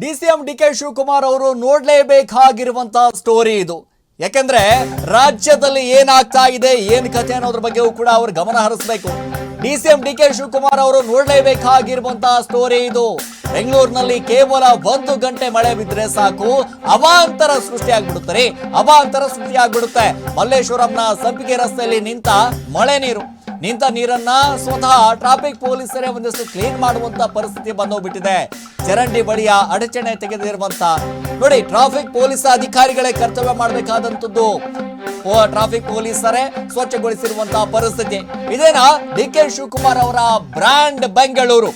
D C M D K Shivakumar ಅವರು ನೋಡ್ಲೇಬೇಕಾಗಿರುವಂತಹ story ಇದು. ಯಾಕೆಂದ್ರೆ ರಾಜ್ಯದಲ್ಲಿ ಏನಾಗ್ತಾ ಇದೆ, ಏನ್ ಕಥೆ ಅನ್ನೋದ್ರ ಬಗ್ಗೆಯೂ ಕೂಡ ಅವರು ಗಮನ ಹರಿಸಬೇಕು. D C M D K Shivakumar ಅವರು ನೋಡ್ಲೇಬೇಕಾಗಿರುವಂತಹ ಸ್ಟೋರಿ ಇದು. ಬೆಂಗಳೂರಿನಲ್ಲಿ ಕೇವಲ ಒಂದು ಗಂಟೆ ಮಳೆ ಬಿದ್ರೆ ಸಾಕು, ಅವಾಂತರ ಸೃಷ್ಟಿಯಾಗ್ಬಿಡುತ್ತೆ ಅವಾಂತರ ಸೃಷ್ಟಿಯಾಗ್ಬಿಡುತ್ತೆ ಮಲ್ಲೇಶ್ವರಂನ ಸಂಪಿಗೆ ರಸ್ತೆಯಲ್ಲಿ ನಿಂತ ಮಳೆ ನೀರು. ನಿಂತ ನೀರನ್ನ ಸ್ವತಃ ಟ್ರಾಫಿಕ್ ಪೊಲೀಸರೇ ಒಂದಿಷ್ಟು ಕ್ಲೀನ್ ಮಾಡುವಂತ ಪರಿಸ್ಥಿತಿ ಬಂದೋಗ್ಬಿಟ್ಟಿದೆ. ಚರಂಡಿ ಬಳಿಯ ಅಡಚಣೆ ತೆಗೆದಿರುವಂತ ನೋಡಿ, ಟ್ರಾಫಿಕ್ ಪೊಲೀಸ್ ಅಧಿಕಾರಿಗಳೇ ಕರ್ತವ್ಯ ಮಾಡಬೇಕಾದಂತದ್ದು. ಟ್ರಾಫಿಕ್ ಪೊಲೀಸರೇ ಸ್ವಚ್ಛಗೊಳಿಸಿರುವಂತಹ ಪರಿಸ್ಥಿತಿ. ಇದೇನಾ, ಡಿ ಕೆ ಶಿವಕುಮಾರ್ ಅವರ ಬ್ರ್ಯಾಂಡ್ ಬೆಂಗಳೂರು.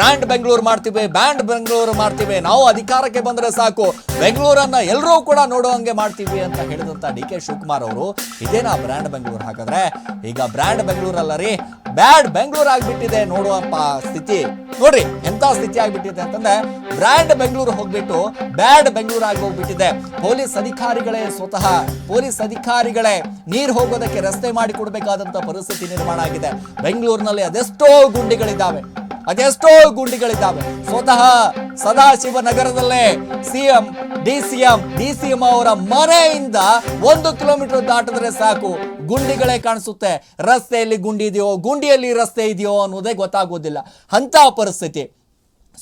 ಬ್ರ್ಯಾಂಡ್ ಬೆಂಗಳೂರು ಮಾಡ್ತೀವಿ ಬ್ಯಾಂಡ್ ಬೆಂಗಳೂರು ಮಾಡ್ತೀವಿ. ನಾವು ಅಧಿಕಾರಕ್ಕೆ ಬಂದರೆ ಸಾಕು. ಬೆಂಗಳೂರನ್ನ ಎಲ್ಲರೂ ಕೂಡ ನೋಡೋ ಹಂಗೆ ಮಾಡ್ತೀವಿ ಅಂತ ಹೇಳಿದಂತ ಡಿ ಕೆ ಶಿವಕುಮಾರ್ ಅವರು. ಇದೇನಾ ಬ್ರ್ಯಾಂಡ್ ಬೆಂಗಳೂರು ಹಾಗಾದ್ರೆ? ಈಗ ಬ್ರ್ಯಾಂಡ್ ಬೆಂಗಳೂರಲ್ಲ ರೀ. ಬ್ಯಾಡ್ ಬೆಂಗಳೂರು ಆಗಿಬಿಟ್ಟಿದೆ ನೋಡುವಪ್ಪ ಸ್ಥಿತಿ. ನೋಡ್ರಿ, ಎಂತ ಸ್ಥಿತಿ ಆಗ್ಬಿಟ್ಟಿದೆ ಅಂತಂದ್ರೆ, ಬ್ರ್ಯಾಂಡ್ ಬೆಂಗಳೂರು ಹೋಗ್ಬಿಟ್ಟು ಬ್ಯಾಡ್ ಬೆಂಗಳೂರು ಆಗಿ ಹೋಗ್ಬಿಟ್ಟಿದೆ. ಪೊಲೀಸ್ ಅಧಿಕಾರಿಗಳೇ ಸ್ವತಃ, ಪೊಲೀಸ್ ಅಧಿಕಾರಿಗಳೇ ನೀರು ಹೋಗೋದಕ್ಕೆ ರಸ್ತೆ ಮಾಡಿ ಕೊಡಬೇಕಾದಂತ ಪರಿಸ್ಥಿತಿ ನಿರ್ಮಾಣ ಆಗಿದೆ. ಬೆಂಗಳೂರಿನಲ್ಲಿ ಅದೆಷ್ಟೋ ಗುಂಡಿಗಳಿದ್ದಾವೆ. ಅದೆಷ್ಟೋ ಗುಂಡಿಗಳಿದ್ದಾವೆ. ಸ್ವತಃ Sadashiva ನಗರದಲ್ಲೇ CM D CM D CM ಅವರ ಮನೆಯಿಂದ ಒಂದು ಕಿಲೋಮೀಟರ್ ದಾಟಿದ್ರೆ ಸಾಕು. ಗುಂಡಿಗಳೇ ಕಾಣಿಸುತ್ತೆ. ರಸ್ತೆಯಲ್ಲಿ ಗುಂಡಿ ಇದೆಯೋ, ಗುಂಡಿಯಲ್ಲಿ ರಸ್ತೆ ಇದೆಯೋ ಅನ್ನೋದೇ ಗೊತ್ತಾಗೋದಿಲ್ಲ. ಅಂತ ಪರಿಸ್ಥಿತಿ.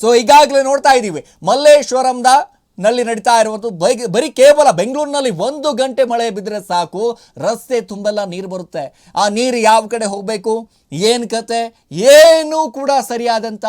ಸೊ ಈಗಾಗಲೇ ನೋಡ್ತಾ ಇದ್ದೀವಿ. ಮಲ್ಲೇಶ್ವರಂದ ನಲ್ಲಿ ನಡೀತಾ ಇರುವಂಥದ್ದು ಬೈ- ಬರೀ ಕೇವಲ ಬೆಂಗಳೂರಿನಲ್ಲಿ ಒಂದು ಗಂಟೆ ಮಳೆ ಬಿದ್ದರೆ ಸಾಕು. ರಸ್ತೆ ತುಂಬೆಲ್ಲ ನೀರು ಬರುತ್ತೆ. ಆ ನೀರು ಯಾವ ಕಡೆ ಹೋಗಬೇಕು? ಏನು ಕತೆ? ಏನೂ ಕೂಡ ಸರಿಯಾದಂಥ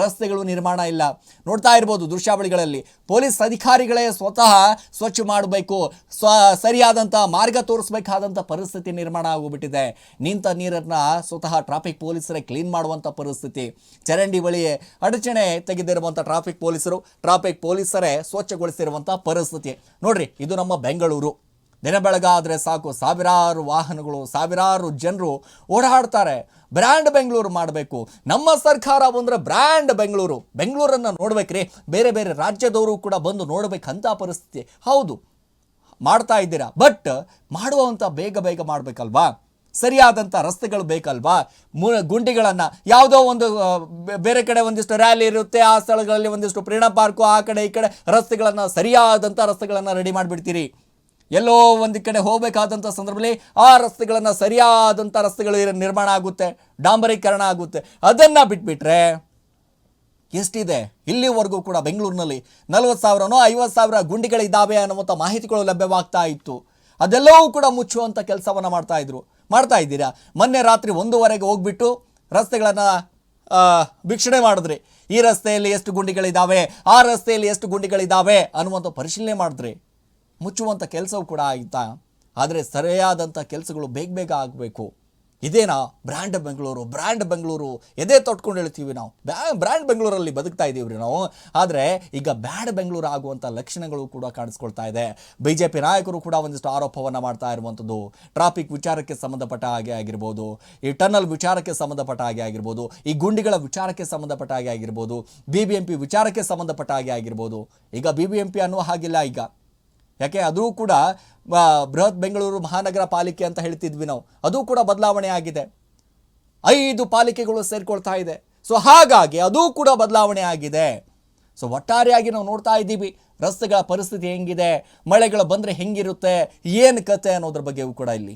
ರಸ್ತೆಗಳು ನಿರ್ಮಾಣ ಇಲ್ಲ. ನೋಡ್ತಾ ಇರ್ಬೋದು ದೃಶ್ಯಾವಳಿಗಳಲ್ಲಿ. ಪೊಲೀಸ್ ಅಧಿಕಾರಿಗಳೇ ಸ್ವತಃ ಸ್ವಚ್ಛ ಮಾಡಬೇಕು, ಸ್ವ ಸರಿಯಾದಂಥ ಮಾರ್ಗ ತೋರಿಸ್ಬೇಕಾದಂಥ ಪರಿಸ್ಥಿತಿ ನಿರ್ಮಾಣ ಆಗೋಗ್ಬಿಟ್ಟಿದೆ ನಿಂತ ನೀರನ್ನು ಸ್ವತಃ ಟ್ರಾಫಿಕ್ ಪೊಲೀಸರೇ ಕ್ಲೀನ್ ಮಾಡುವಂಥ ಪರಿಸ್ಥಿತಿ. ಚರಂಡಿ ಬಳಿ ಅಡಚಣೆ ತೆಗೆದಿರುವಂಥ ಟ್ರಾಫಿಕ್ ಪೊಲೀಸರು, ಟ್ರಾಫಿಕ್ ಪೊಲೀಸರೇ ಸ್ವಚ್ಛಗೊಳಿಸಿರುವಂಥ ಪರಿಸ್ಥಿತಿ. ನೋಡ್ರಿ, ಇದು ನಮ್ಮ ಬೆಂಗಳೂರು. ದಿನ ಬೆಳಗಾದರೆ ಸಾಕು. ಸಾವಿರಾರು ವಾಹನಗಳು, ಸಾವಿರಾರು ಜನರು ಓಡಾಡ್ತಾರೆ. ಬ್ರ್ಯಾಂಡ್ ಬೆಂಗಳೂರು ಮಾಡಬೇಕು. ನಮ್ಮ ಸರ್ಕಾರ ಬಂದ್ರೆ ಬ್ರ್ಯಾಂಡ್ ಬೆಂಗಳೂರು. ಬೆಂಗಳೂರನ್ನು ನೋಡ್ಬೇಕ್ರಿ. ಬೇರೆ ಬೇರೆ ರಾಜ್ಯದವರು ಕೂಡ ಬಂದು ನೋಡಬೇಕಂತ ಪರಿಸ್ಥಿತಿ. ಹೌದು, ಮಾಡ್ತಾ ಇದ್ದೀರಾ. ಬಟ್ ಮಾಡುವಂಥ ಬೇಗ ಬೇಗ ಮಾಡಬೇಕಲ್ವಾ? ಸರಿಯಾದಂಥ ರಸ್ತೆಗಳು ಬೇಕಲ್ವಾ? ಮು, ಗುಂಡಿಗಳನ್ನು ಯಾವುದೋ ಒಂದು ಬೇರೆ ಕಡೆ ಒಂದಿಷ್ಟು ರ್ಯಾಲಿ ಇರುತ್ತೆ, ಆ ಸ್ಥಳಗಳಲ್ಲಿ ಒಂದಿಷ್ಟು ಪ್ರೇಣಾ ಪಾರ್ಕು ಆ ಕಡೆ ಈ ಕಡೆ ರಸ್ತೆಗಳನ್ನು ಸರಿಯಾದಂಥ ರಸ್ತೆಗಳನ್ನು ರೆಡಿ ಮಾಡಿಬಿಡ್ತೀರಿ. ಎಲ್ಲೋ ಒಂದು ಕಡೆ ಹೋಗಬೇಕಾದಂಥ ಸಂದರ್ಭದಲ್ಲಿ ಆ ರಸ್ತೆಗಳನ್ನು ಸರಿಯಾದಂಥ ರಸ್ತೆಗಳು ನಿರ್ಮಾಣ ಆಗುತ್ತೆ, ಡಾಂಬರೀಕರಣ ಆಗುತ್ತೆ. ಅದನ್ನು ಬಿಟ್ಬಿಟ್ರೆ ಎಷ್ಟಿದೆ? ಇಲ್ಲಿವರೆಗೂ ಕೂಡ ಬೆಂಗಳೂರಿನಲ್ಲಿ ನಲವತ್ತು ಸಾವಿರನೋ ಐವತ್ತು ಸಾವಿರ ಗುಂಡಿಗಳಿದ್ದಾವೆ ಅನ್ನುವಂಥ ಮಾಹಿತಿಗಳು ಲಭ್ಯವಾಗ್ತಾ ಇತ್ತು. ಅದೆಲ್ಲವೂ ಕೂಡ ಮುಚ್ಚುವಂಥ ಕೆಲಸವನ್ನು ಮಾಡ್ತಾ ಇದ್ರು. ಮಾಡ್ತಾ ಇದ್ದೀರಾ? ಮೊನ್ನೆ ರಾತ್ರಿ ಒಂದೂವರೆಗೆ ಹೋಗ್ಬಿಟ್ಟು ರಸ್ತೆಗಳನ್ನು ವೀಕ್ಷಣೆ ಮಾಡಿದ್ರಿ. ಈ ರಸ್ತೆಯಲ್ಲಿ ಎಷ್ಟು ಗುಂಡಿಗಳಿದ್ದಾವೆ? ಆ ರಸ್ತೆಯಲ್ಲಿ ಎಷ್ಟು ಗುಂಡಿಗಳಿದ್ದಾವೆ ಅನ್ನುವಂಥ ಪರಿಶೀಲನೆ ಮಾಡಿದ್ರಿ. ಮುಚ್ಚುವಂಥ ಕೆಲಸವೂ ಕೂಡ ಆಯಿತಾ? ಆದರೆ ಸರಿಯಾದಂಥ ಕೆಲಸಗಳು ಬೇಗ ಬೇಗ ಆಗಬೇಕು. ಇದೇನಾ? Brand Bengaluru brand Bengaluru. ಎದೆ ತೊಟ್ಕೊಂಡು ಹೇಳ್ತೀವಿ ನಾವು. ಬ್ಯಾ, ಬ್ರ್ಯಾಂಡ್ ಬೆಂಗಳೂರಲ್ಲಿ ಬದುಕ್ತಾ ಇದ್ದೀವಿ ರೀ ನಾವು. ಆದರೆ ಈಗ ಬ್ಯಾಡ್ ಬೆಂಗಳೂರು ಆಗುವಂಥ ಲಕ್ಷಣಗಳು ಕೂಡ ಕಾಣಿಸ್ಕೊಳ್ತಾ ಇದೆ. ಬಿ ಜೆ ಪಿ ನಾಯಕರು ಕೂಡ ಒಂದಿಷ್ಟು ಆರೋಪವನ್ನು ಮಾಡ್ತಾ ಇರುವಂಥದ್ದು ಟ್ರಾಫಿಕ್ ವಿಚಾರಕ್ಕೆ ಸಂಬಂಧಪಟ್ಟ ಹಾಗೆ ಆಗಿರ್ಬೋದು. ಈ ಟನಲ್ ವಿಚಾರಕ್ಕೆ ಸಂಬಂಧಪಟ್ಟ ಹಾಗೆ ಆಗಿರ್ಬೋದು. ಈ ಗುಂಡಿಗಳ ವಿಚಾರಕ್ಕೆ ಸಂಬಂಧಪಟ್ಟ ಹಾಗೆ ಆಗಿರ್ಬೋದು. ಬಿ ಬಿ ಎಂ ಪಿ ವಿಚಾರಕ್ಕೆ ಸಂಬಂಧಪಟ್ಟ ಹಾಗೆ ಆಗಿರ್ಬೋದು. ಈಗ ಬಿ ಬಿ ಎಂ ಪಿ ಅನ್ನೋ ಹಾಗಿಲ್ಲ ಈಗ. ಯಾಕೆ ಅದು ಕೂಡ ಬೃಹತ್ ಬೆಂಗಳೂರು ಮಹಾನಗರ ಪಾಲಿಕೆ ಅಂತ ಹೇಳ್ತಿದ್ವಿ ನಾವು. ಅದು ಕೂಡ ಬದಲಾವಣೆ ಆಗಿದೆ. ಐದು ಪಾಲಿಕೆಗಳು ಸೇರಿಕೊಳ್ತಾ ಇದೆ. ಸೊ ಹಾಗಾಗಿ ಅದು ಕೂಡ ಬದಲಾವಣೆ ಆಗಿದೆ. ಸೊ ಒಟ್ಟಾರೆಯಾಗಿ ನಾವು ನೋಡ್ತಾ ಇದ್ದೀವಿ, ರಸ್ತೆಗಳ ಪರಿಸ್ಥಿತಿ ಹೆಂಗಿದೆ, ಮಳೆಗಳು ಬಂದರೆ ಹೆಂಗಿರುತ್ತೆ, ಏನು ಕತೆ ಅನ್ನೋದ್ರ ಬಗ್ಗೆಯೂ ಕೂಡ ಇಲ್ಲಿ.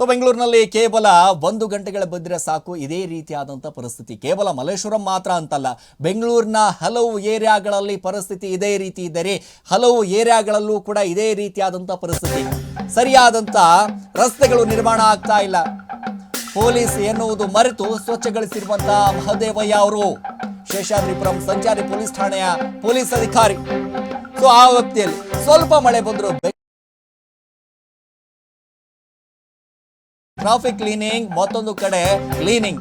ಸೊ ಬೆಂಗಳೂರಿನಲ್ಲಿ ಕೇವಲ ಒಂದು ಗಂಟೆಗಳ ಬಂದರೆ ಸಾಕು. ಇದೇ ರೀತಿಯಾದಂಥ ಪರಿಸ್ಥಿತಿ. ಕೇವಲ ಮಲ್ಲೇಶ್ವರಂ ಮಾತ್ರ ಅಂತಲ್ಲ. ಬೆಂಗಳೂರಿನ ಹಲವು ಏರಿಯಾಗಳಲ್ಲಿ ಪರಿಸ್ಥಿತಿ ಇದೇ ರೀತಿ ಇದ್ದರೆ, ಹಲವು ಏರಿಯಾಗಳಲ್ಲೂ ಕೂಡ ಇದೇ ರೀತಿಯಾದಂಥ ಪರಿಸ್ಥಿತಿ. ಸರಿಯಾದಂಥ ರಸ್ತೆಗಳು ನಿರ್ಮಾಣ ಆಗ್ತಾ ಇಲ್ಲ. ಪೊಲೀಸ್ ಎನ್ನುವುದು ಮರೆತು ಸ್ವಚ್ಛಗೊಳಿಸಿರುವಂತಹ ಮಹದೇವಯ್ಯ ಅವರು, ಶೇಷಾದ್ರಿಪುರಂ ಸಂಚಾರಿ ಪೊಲೀಸ್ ಠಾಣೆಯ ಪೊಲೀಸ್ ಅಧಿಕಾರಿ. ಸೊ ಆ ವ್ಯಕ್ತಿಯಲ್ಲಿ ಸ್ವಲ್ಪ ಮಳೆ ಬಂದ್ರು ಟ್ರಾಫಿಕ್ ಕ್ಲೀನಿಂಗ್ ಮತ್ತೊಂದು ಕಡೆ ಕ್ಲೀನಿಂಗ್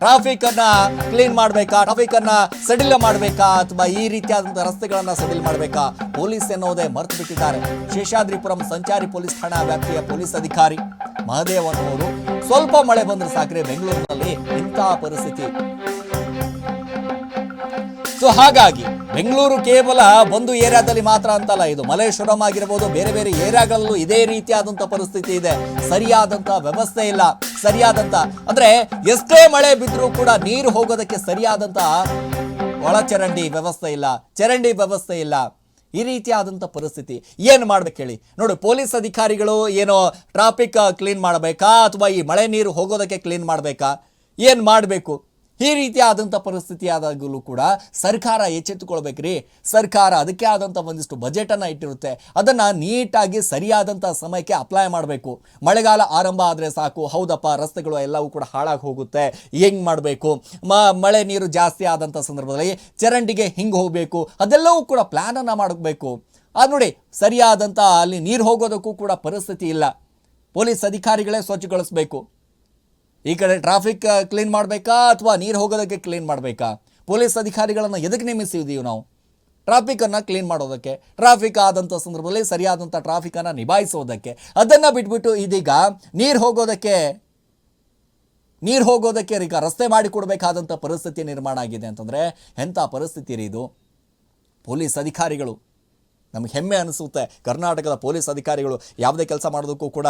ಟ್ರಾಫಿಕ್ ಅನ್ನ ಕ್ಲೀನ್ ಮಾಡಬೇಕಾ? ಟ್ರಾಫಿಕ್ ಅನ್ನ ಸಡಿಲ ಮಾಡಬೇಕಾ? ಅಥವಾ ಈ ರೀತಿಯಾದಂತಹ ರಸ್ತೆಗಳನ್ನ ಸಡಿಲ್ ಮಾಡಬೇಕಾ? ಪೊಲೀಸ್ ಎನ್ನುವುದೇ ಮರೆತು ಬಿಟ್ಟಿದ್ದಾರೆ. ಶೇಷಾದ್ರಿಪುರಂ ಸಂಚಾರಿ ಪೊಲೀಸ್ ಠಾಣಾ ವ್ಯಾಪ್ತಿಯ ಪೊಲೀಸ್ ಅಧಿಕಾರಿ ಮಹದೇವ್ ಅವರು ಸ್ವಲ್ಪ ಮಳೆ ಬಂದ್ರೆ ಸಾಕ್ರೆ ಬೆಂಗಳೂರಿನಲ್ಲಿ ಇಂತಹ ಪರಿಸ್ಥಿತಿ. ಸೊ ಹಾಗಾಗಿ ಬೆಂಗಳೂರು ಕೇವಲ ಒಂದು ಏರಿಯಾದಲ್ಲಿ ಮಾತ್ರ ಅಂತಲ್ಲ, ಇದು ಮಲೇಶ್ವರಂ ಆಗಿರ್ಬೋದು, ಬೇರೆ ಬೇರೆ ಏರಿಯಾಗಳಲ್ಲೂ ಇದೇ ರೀತಿಯಾದಂಥ ಪರಿಸ್ಥಿತಿ ಇದೆ. ಸರಿಯಾದಂಥ ವ್ಯವಸ್ಥೆ ಇಲ್ಲ. ಸರಿಯಾದಂಥ ಅಂದ್ರೆ ಎಷ್ಟೇ ಮಳೆ ಬಿದ್ದರೂ ಕೂಡ ನೀರು ಹೋಗೋದಕ್ಕೆ ಸರಿಯಾದಂಥ ಒಳಚರಂಡಿ ವ್ಯವಸ್ಥೆ ಇಲ್ಲ, ಚರಂಡಿ ವ್ಯವಸ್ಥೆ ಇಲ್ಲ. ಈ ರೀತಿಯಾದಂಥ ಪರಿಸ್ಥಿತಿ. ಏನು ಮಾಡ್ಬೇಕು ಹೇಳಿ? ನೋಡಿ, ಪೊಲೀಸ್ ಅಧಿಕಾರಿಗಳು ಏನೋ ಟ್ರಾಫಿಕ್ ಕ್ಲೀನ್ ಮಾಡಬೇಕಾ? ಅಥವಾ ಈ ಮಳೆ ನೀರು ಹೋಗೋದಕ್ಕೆ ಕ್ಲೀನ್ ಮಾಡಬೇಕಾ? ಏನು ಮಾಡಬೇಕು? ಈ ರೀತಿಯಾದಂಥ ಪರಿಸ್ಥಿತಿ ಆದಾಗಲೂ ಕೂಡ ಸರ್ಕಾರ ಎಚ್ಚೆತ್ತುಕೊಳ್ಬೇಕ್ರಿ. ಸರ್ಕಾರ ಅದಕ್ಕೆ ಆದಂಥ ಒಂದಿಷ್ಟು ಬಜೆಟನ್ನು ಇಟ್ಟಿರುತ್ತೆ. ಅದನ್ನು ನೀಟಾಗಿ ಸರಿಯಾದಂಥ ಸಮಯಕ್ಕೆ ಅಪ್ಲೈ ಮಾಡಬೇಕು. ಮಳೆಗಾಲ ಆರಂಭ ಆದರೆ ಸಾಕು. ಹೌದಪ್ಪ, ರಸ್ತೆಗಳು ಎಲ್ಲವೂ ಕೂಡ ಹಾಳಾಗಿ ಹೋಗುತ್ತೆ. ಹೆಂಗೆ ಮಾಡಬೇಕು? ಮಳೆ ನೀರು ಜಾಸ್ತಿ ಆದಂಥ ಸಂದರ್ಭದಲ್ಲಿ ಚರಂಡಿಗೆ ಹಿಂಗೆ ಹೋಗಬೇಕು? ಅದೆಲ್ಲವೂ ಕೂಡ ಪ್ಲ್ಯಾನನ್ನು ಮಾಡಬೇಕು. ಅದು ನೋಡಿ ಸರಿಯಾದಂಥ ಅಲ್ಲಿ ನೀರು ಹೋಗೋದಕ್ಕೂ ಕೂಡ ಪರಿಸ್ಥಿತಿ ಇಲ್ಲ. ಪೊಲೀಸ್ ಅಧಿಕಾರಿಗಳೇ ಸ್ವಚ್ಛಗೊಳಿಸಬೇಕು. ಈ ಕಡೆ ಟ್ರಾಫಿಕ್ ಕ್ಲೀನ್ ಮಾಡಬೇಕಾ ಅಥವಾ ನೀರು ಹೋಗೋದಕ್ಕೆ ಕ್ಲೀನ್ ಮಾಡಬೇಕಾ? ಪೊಲೀಸ್ ಅಧಿಕಾರಿಗಳನ್ನು ಎದಕ್ಕೆ ನೇಮಿಸಿದ್ದೀವಿ ನಾವು? ಟ್ರಾಫಿಕನ್ನು ಕ್ಲೀನ್ ಮಾಡೋದಕ್ಕೆ ಟ್ರಾಫಿಕ್ ಆದಂಥ ಸಂದರ್ಭದಲ್ಲಿ ಸರಿಯಾದಂಥ ಟ್ರಾಫಿಕನ್ನು ನಿಭಾಯಿಸೋದಕ್ಕೆ. ಅದನ್ನು ಬಿಟ್ಬಿಟ್ಟು ಇದೀಗ ನೀರು ಹೋಗೋದಕ್ಕೆ ನೀರು ಹೋಗೋದಕ್ಕೆ ಈಗ ರಸ್ತೆ ಮಾಡಿ ಕೊಡಬೇಕಾದಂಥ ಪರಿಸ್ಥಿತಿ ನಿರ್ಮಾಣ ಆಗಿದೆ ಅಂತಂದರೆ ಎಂಥ ಪರಿಸ್ಥಿತಿ ರೀ ಇದು? ಪೊಲೀಸ್ ಅಧಿಕಾರಿಗಳು, ನಮಗೆ ಹೆಮ್ಮೆ ಅನಿಸುತ್ತೆ. ಕರ್ನಾಟಕದ ಪೊಲೀಸ್ ಅಧಿಕಾರಿಗಳು ಯಾವುದೇ ಕೆಲಸ ಮಾಡೋದಕ್ಕೂ ಕೂಡ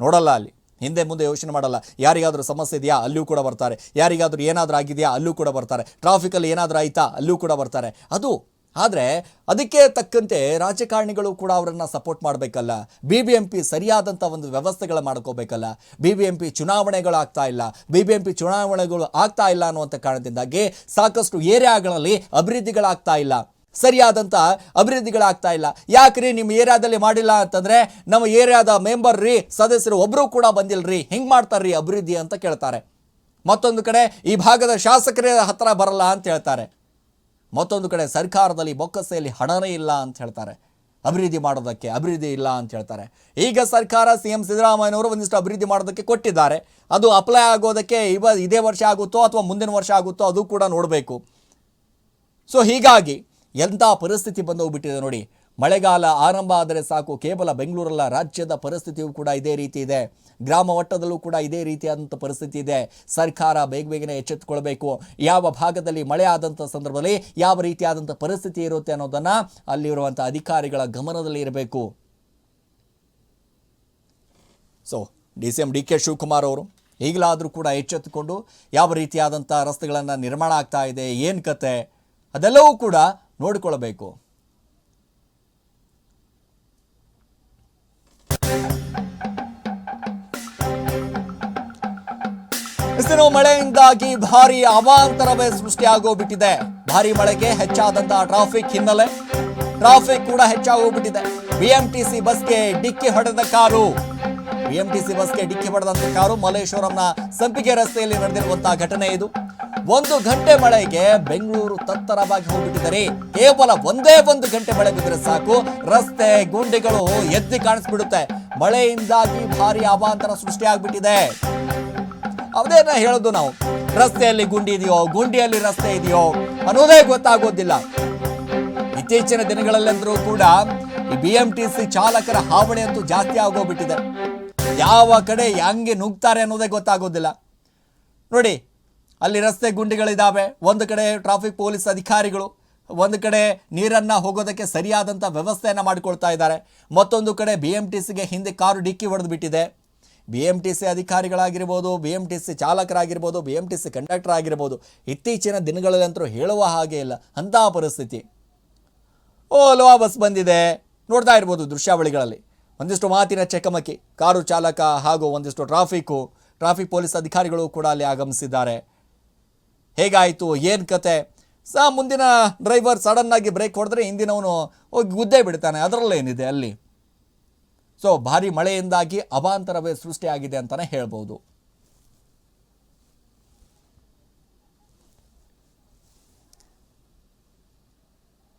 ನೋಡಲ್ಲ ಅಲ್ಲಿ. ಹಿಂದೆ ಮುಂದೆ ಯೋಚನೆ ಮಾಡಲ್ಲ. ಯಾರಿಗಾದರೂ ಸಮಸ್ಯೆ ಇದೆಯಾ? ಅಲ್ಲೂ ಕೂಡ ಬರ್ತಾರೆ. ಯಾರಿಗಾದರೂ ಏನಾದರೂ ಆಗಿದೆಯಾ? ಅಲ್ಲೂ ಕೂಡ ಬರ್ತಾರೆ. ಟ್ರಾಫಿಕಲ್ಲಿ ಏನಾದರೂ ಆಯಿತಾ? ಅಲ್ಲೂ ಕೂಡ ಬರ್ತಾರೆ. ಅದು, ಆದರೆ ಅದಕ್ಕೆ ತಕ್ಕಂತೆ ರಾಜಕಾರಣಿಗಳು ಕೂಡ ಅವರನ್ನು ಸಪೋರ್ಟ್ ಮಾಡಬೇಕಲ್ಲ. ಬಿ ಬಿ ಎಂ ಪಿ ಸರಿಯಾದಂಥ ಒಂದು ವ್ಯವಸ್ಥೆಗಳ ಮಾಡ್ಕೋಬೇಕಲ್ಲ. ಬಿ ಬಿ ಎಂ ಪಿ ಚುನಾವಣೆಗಳು ಆಗ್ತಾ ಇಲ್ಲ. ಬಿ ಬಿ ಎಂ ಪಿ ಚುನಾವಣೆಗಳು ಆಗ್ತಾ ಇಲ್ಲ ಅನ್ನುವಂಥ ಕಾರಣದಿಂದಾಗಿ ಸಾಕಷ್ಟು ಏರಿಯಾಗಳಲ್ಲಿ ಅಭಿವೃದ್ಧಿಗಳಾಗ್ತಾ ಇಲ್ಲ. ಸರಿಯಾದಂಥ ಅಭಿವೃದ್ಧಿಗಳಾಗ್ತಾ ಇಲ್ಲ. ಯಾಕ್ರಿ ನಿಮ್ಮ ಏರಿಯಾದಲ್ಲಿ ಮಾಡಿಲ್ಲ ಅಂತಂದರೆ ನಮ್ಮ ಏರಿಯಾದ ಮೆಂಬರ್ ರೀ, ಸದಸ್ಯರು ಒಬ್ಬರು ಕೂಡ ಬಂದಿಲ್ಲ ರೀ ಹೆಂಗೆ ಮಾಡ್ತಾರ್ರಿ ಅಭಿವೃದ್ಧಿ ಅಂತ ಕೇಳ್ತಾರೆ. ಮತ್ತೊಂದು ಕಡೆ ಈ ಭಾಗದ ಶಾಸಕರ ಹತ್ರ ಬರಲ್ಲ ಅಂತ ಹೇಳ್ತಾರೆ. ಮತ್ತೊಂದು ಕಡೆ ಸರ್ಕಾರದಲ್ಲಿ ಬೊಕ್ಕಸೆಯಲ್ಲಿ ಹಣನೇ ಇಲ್ಲ ಅಂತ ಹೇಳ್ತಾರೆ. ಅಭಿವೃದ್ಧಿ ಮಾಡೋದಕ್ಕೆ ಅಭಿವೃದ್ಧಿ ಇಲ್ಲ ಅಂತ ಹೇಳ್ತಾರೆ. ಈಗ ಸರ್ಕಾರ ಸಿ ಎಂ ಸಿದ್ದರಾಮಯ್ಯನವರು ಒಂದಿಷ್ಟು ಅಭಿವೃದ್ಧಿ ಮಾಡೋದಕ್ಕೆ ಕೊಟ್ಟಿದ್ದಾರೆ. ಅದು ಅಪ್ಲೈ ಆಗೋದಕ್ಕೆ ಇವ ಇದೇ ವರ್ಷ ಆಗುತ್ತೋ ಅಥವಾ ಮುಂದಿನ ವರ್ಷ ಆಗುತ್ತೋ ಅದು ಕೂಡ ನೋಡಬೇಕು. ಸೊ ಹೀಗಾಗಿ ಎಂಥ ಪರಿಸ್ಥಿತಿ ಬಂದು ಹೋಗ್ಬಿಟ್ಟಿದೆ ನೋಡಿ. ಮಳೆಗಾಲ ಆರಂಭ ಆದರೆ ಸಾಕು. ಕೇವಲ ಬೆಂಗಳೂರಲ್ಲ, ರಾಜ್ಯದ ಪರಿಸ್ಥಿತಿಯೂ ಕೂಡ ಇದೇ ರೀತಿ ಇದೆ. ಗ್ರಾಮ ಮಟ್ಟದಲ್ಲೂ ಕೂಡ ಇದೇ ರೀತಿಯಾದಂಥ ಪರಿಸ್ಥಿತಿ ಇದೆ. ಸರ್ಕಾರ ಬೇಗ ಬೇಗನೆ ಎಚ್ಚೆತ್ತುಕೊಳ್ಬೇಕು. ಯಾವ ಭಾಗದಲ್ಲಿ ಮಳೆ ಆದಂಥ ಸಂದರ್ಭದಲ್ಲಿ ಯಾವ ರೀತಿಯಾದಂಥ ಪರಿಸ್ಥಿತಿ ಇರುತ್ತೆ ಅನ್ನೋದನ್ನು ಅಲ್ಲಿರುವಂಥ ಅಧಿಕಾರಿಗಳ ಗಮನದಲ್ಲಿ ಇರಬೇಕು. So D C M D K Shivakumar ಅವರು ಈಗಲಾದರೂ ಕೂಡ ಎಚ್ಚೆತ್ತುಕೊಂಡು ಯಾವ ರೀತಿಯಾದಂಥ ರಸ್ತೆಗಳನ್ನು ನಿರ್ಮಾಣ ಆಗ್ತಾ ಇದೆ, ಏನು ಕತೆ, ಅದೆಲ್ಲವೂ ಕೂಡ ನೋಡಿಕೊಳ್ಳಬೇಕು. ಬಿಸಿಲು ಮಳೆಯಿಂದಾಗಿ ಭಾರಿ ಅವಾಂತರವೇ ಸೃಷ್ಟಿಯಾಗೋಗ್ಬಿಟ್ಟಿದೆ. ಭಾರಿ ಮಳೆಗೆ ಹೆಚ್ಚಾದಂತಹ ಟ್ರಾಫಿಕ್ ಹಿನ್ನೆಲೆ. ಟ್ರಾಫಿಕ್ ಕೂಡ ಹೆಚ್ಚಾಗೋಗ್ಬಿಟ್ಟಿದೆ. ಬಿಎಂಟಿಸಿ ಬಸ್ಗೆ ಡಿಕ್ಕಿ ಹೊಡೆದ ಕಾರು. ಬಿಎಂಟಿಸಿ ಬಸ್ಗೆ ಡಿಕ್ಕಿ ಹೊಡೆದಂತ ಕಾರು ಮಲ್ಲೇಶ್ವರಂನ ಸಂಪಿಗೆ ರಸ್ತೆಯಲ್ಲಿ ನಡೆದಿರುವಂತಹ ಘಟನೆ ಇದು. ಒಂದು ಗಂಟೆ ಮಳೆಗೆ ಬೆಂಗಳೂರು ತತ್ತರವಾಗಿ ಹೋಗ್ಬಿಟ್ಟಿದ್ದಾರೆ ಕೇವಲ ಒಂದೇ ಒಂದು ಗಂಟೆ ಮಳೆ ಬಿದ್ದರೆ ಸಾಕು. ರಸ್ತೆ, ಗುಂಡಿಗಳು ಎದ್ದಿ ಕಾಣಿಸ್ಬಿಡುತ್ತೆ. ಮಳೆಯಿಂದಾಗಿ ಭಾರಿ ಅವಾಂತರ ಸೃಷ್ಟಿಯಾಗ್ಬಿಟ್ಟಿದೆ ಅದೇನ ಹೇಳೋದು ನಾವು? ರಸ್ತೆಯಲ್ಲಿ ಗುಂಡಿ ಇದೆಯೋ? ಗುಂಡಿಯಲ್ಲಿ ರಸ್ತೆ ಇದೆಯೋ? ಅನ್ನೋದೇ ಗೊತ್ತಾಗೋದಿಲ್ಲ. ಇತ್ತೀಚಿನ ದಿನಗಳಲ್ಲೆಂದರೂ ಕೂಡ ಈ ಬಿ ಎಂ ಟಿ ಸಿ ಚಾಲಕರ ಹಾವಳಿ ಅಂತೂ ಜಾಸ್ತಿ ಆಗೋಗ್ಬಿಟ್ಟಿದೆ. ಯಾವ ಕಡೆ ಹೆಂಗೆ ನುಗ್ತಾರೆ ಅನ್ನೋದೇ ಗೊತ್ತಾಗೋದಿಲ್ಲ. ನೋಡಿ ಅಲ್ಲಿ ರಸ್ತೆ ಗುಂಡಿಗಳಿದ್ದಾವೆ ಒಂದು ಕಡೆ ಟ್ರಾಫಿಕ್ ಪೊಲೀಸ್ ಅಧಿಕಾರಿಗಳು, ಒಂದು ಕಡೆ ನೀರನ್ನು ಹೋಗೋದಕ್ಕೆ ಸರಿಯಾದಂಥ ವ್ಯವಸ್ಥೆಯನ್ನು ಮಾಡಿಕೊಳ್ತಾ ಇದ್ದಾರೆ. ಮತ್ತೊಂದು ಕಡೆ ಬಿ ಎಂ ಟಿ ಸಿಗೆ ಹಿಂದೆ ಕಾರು ಡಿಕ್ಕಿ ಹೊಡೆದು ಬಿಟ್ಟಿದೆ. ಬಿ ಎಂ ಟಿ ಸಿ ಅಧಿಕಾರಿಗಳಾಗಿರ್ಬೋದು B M T C ಚಾಲಕರಾಗಿರ್ಬೋದು B M T C conductor ಆಗಿರ್ಬೋದು, ಇತ್ತೀಚಿನ ದಿನಗಳಲ್ಲಂತೂ ಹೇಳುವ ಹಾಗೆ ಇಲ್ಲ. ಅಂತಹ ಪರಿಸ್ಥಿತಿ. ಓ ಲೋವಾ ಬಸ್ ಬಂದಿದೆ. ನೋಡ್ತಾ ಇರ್ಬೋದು ದೃಶ್ಯಾವಳಿಗಳಲ್ಲಿ. ಒಂದಿಷ್ಟು ಮಾತಿನ ಚಕಮಕಿ. ಕಾರು ಚಾಲಕ ಹಾಗೂ ಒಂದಿಷ್ಟು ಟ್ರಾಫಿಕ್ಕು ಟ್ರಾಫಿಕ್ ಪೊಲೀಸ್ ಅಧಿಕಾರಿಗಳು ಕೂಡ ಅಲ್ಲಿ ಆಗಮಿಸಿದ್ದಾರೆ. ಹೇಗಾಯಿತು? ಏನು ಕತೆ? ಸಾ, ಮುಂದಿನ ಡ್ರೈವರ್ ಸಡನ್ನಾಗಿ ಬ್ರೇಕ್ ಹೊಡೆದ್ರೆ ಹಿಂದಿನವನು ಹೋಗಿ ಗುದ್ದೇ ಬಿಡ್ತಾನೆ. ಅದರಲ್ಲೇನಿದೆ ಅಲ್ಲಿ? ಸೊ ಭಾರಿ ಮಳೆಯಿಂದಾಗಿ ಅಭಾಂತರವೇ ಸೃಷ್ಟಿಯಾಗಿದೆ ಅಂತಲೇ ಹೇಳ್ಬೋದು.